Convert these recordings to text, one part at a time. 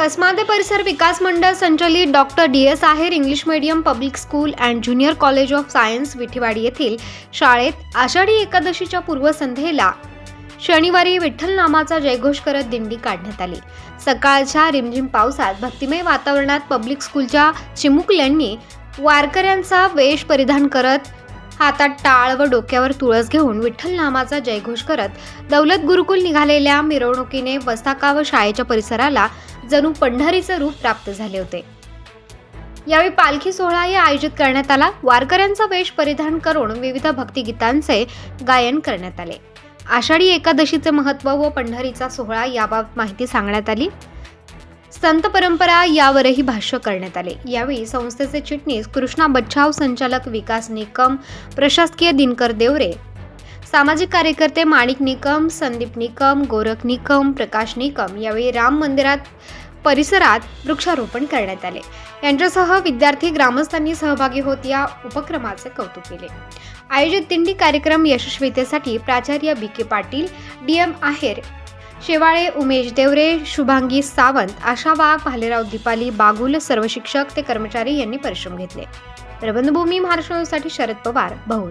कसमादे परिसर विकास मंडळ संचलित doctor D S Aher English medium public school and junior college of science Vithiwadi येथील शाळेत आषाढी एकादशीच्या पूर्वसंध्येला शनिवारी विठ्ठल नामाचा जयघोष करत दिंडी काढण्यात आली. सकाळच्या रिमझिम पावसात भक्तिमय वातावरणात पब्लिक स्कूलच्या चिमुकल्यांनी वारकऱ्यांचा वेश परिधान करत हातात टाळ व डोक्यावर तुळस घेऊन विठ्ठल नामाचा जयघोष करत दौलत गुरुकुल निघालेल्या मिरवणुकीने वसाका व शाळेच्या परिसराला जणू पंढरीचं रूप प्राप्त झाले होते. यावेळी पालखी सोहळाही आयोजित करण्यात आला. वारकऱ्यांचा वेश परिधान करून विविध भक्तिगीतांचे गायन करण्यात आले. आषाढी एकादशीचे महत्त्व व पंढरीचा सोहळा याबाबत माहिती सांगण्यात आली. संत परंपरा यावरही भाष्य करण्यात आले. यावेळी संस्थेचे चिटणीस कृष्णा बच्छाव संचालक विकास निकम प्रशासकीय दिनकर देवरे सामाजिक कार्यकर्ते माणिक निकम संदीप निकम गोरख निकम प्रकाश निकम यावेळी राम मंदिरात परिसरात वृक्षारोपण करण्यात आले. यांच्यासह विद्यार्थी ग्रामस्थांनी सहभागी होत या उपक्रमाचे कौतुक केले. आयोजित दिंडी कार्यक्रम यशस्वीतेसाठी प्राचार्य B K Patil D M Aher Shewale Umesh Deore Shubhangi Sawant Asha Wagh Bhalerao Deepali Bagul सर्व शिक्षक ते कर्मचारी यांनी परिश्रम घेतले. प्रबंधभूमी महाराष्ट्रासाठी शरद पवार बहुर.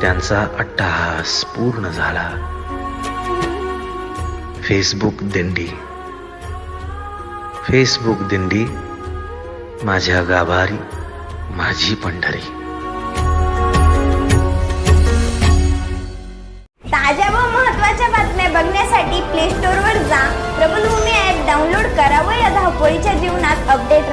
त्यांचा अट्टहास पूर्ण झाला. फेसबुक दिंडी. फेसबुक दिंडी माझ्या गाभारी माझी पंढरी. ताज्या व महत्त्वाच्या बातम्या बघण्यासाठी प्ले स्टोर वर जा. प्रबलभूमी ऍप डाउनलोड करा व या धावपळीच्या जीवनात अपडेट